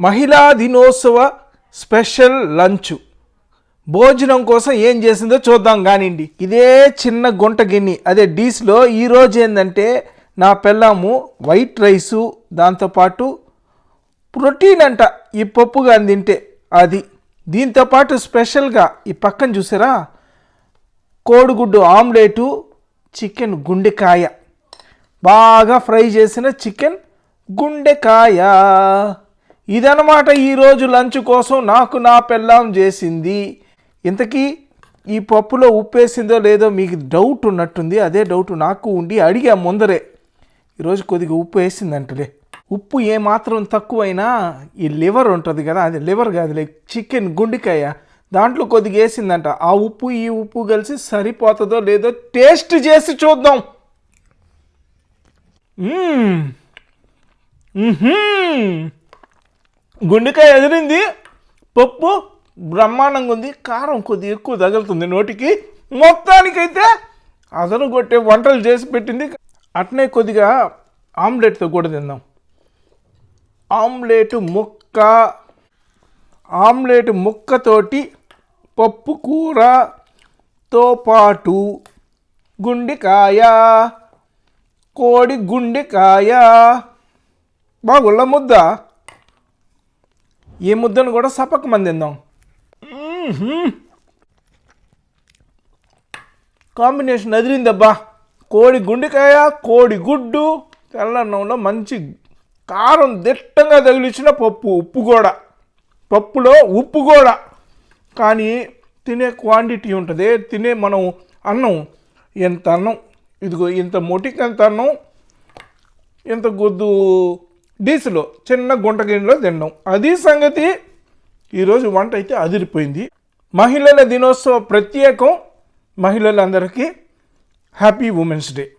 మహిళా దినోత్సవ special lunch. భోజనం కోసం ఏం చేసిందో చూద్దాం కానివ్వండి. ఇదే చిన్న గుంట గిన్నె. అదే డీస్లో ఈరోజు ఏంటంటే నా పెళ్ళాము వైట్ రైసు దాంతోపాటు ప్రోటీన్ అంట. ఈ పప్పు కానీ తింటే అది. దీంతోపాటు స్పెషల్గా ఈ పక్కన చూసారా? కోడిగుడ్డు ఆమ్లెటు చికెన్ గుండెకాయ. బాగా ఫ్రై చేసిన చికెన్ గుండెకాయ. ఇదనమాట ఈరోజు లంచ్ కోసం నాకు నా పెళ్ళాం చేసింది. ఇంతకీ ఈ పప్పులో ఉప్పు వేసిందో లేదో మీకు డౌట్ ఉన్నట్టుంది. అదే డౌట్ నాకు ఉండి అడిగా ముందరే. ఈరోజు కొద్దిగా ఉప్పు వేసిందంటలే. ఉప్పు ఏమాత్రం తక్కువైనా ఈ లివర్ ఉంటుంది కదా అది లివర్ కాదులే చికెన్ గుండెకాయ. దాంట్లో కొద్దిగా వేసిందంట. ఆ ఉప్పు ఈ ఉప్పు కలిసి సరిపోతుందో లేదో టేస్ట్ చేసి చూద్దాం. మ్మ్. గుండెకాయ ఎదిరింది. పప్పు బ్రహ్మాండంగా ఉంది. కారం కొద్దిగా ఎక్కువ తగులుతుంది నోటికి. మొత్తానికైతే అదను కొట్టే వంటలు చేసి పెట్టింది. అట్నే కొద్దిగా ఆమ్లెట్తో కూడా తిందాం. ఆమ్లెట్ ముక్క. ఆమ్లెట్ ముక్కతోటి పప్పు కూరతో పాటు గుండెకాయ. కోడి గుండెకాయ. బాగుళ్ళ ముద్ద? ఈ ముద్దను కూడా సపక మంది తిందాం. కాంబినేషన్ అదిరిందబ్బా కోడి గుండెకాయ కోడి గుడ్డు తెల్లన్నంలో మంచి కారం దిట్టంగా తగిలించిన పప్పు ఉప్పు కూడా. పప్పులో ఉప్పు కూడా. కానీ తినే క్వాంటిటీ ఉంటుంది. తినే మనం అన్నం ఎంత అన్నం? ఇదిగో ఇంత మొటికంత అన్నం? ఇంత గొద్దు డీసులో చిన్న గుంట గిన్నెలో తిన్నాం. అది సంగతి ఈరోజు వంట అయితే అదిరిపోయింది. మహిళల దినోత్సవ ప్రత్యేకం మహిళలందరికీ హ్యాపీ ఉమెన్స్ డే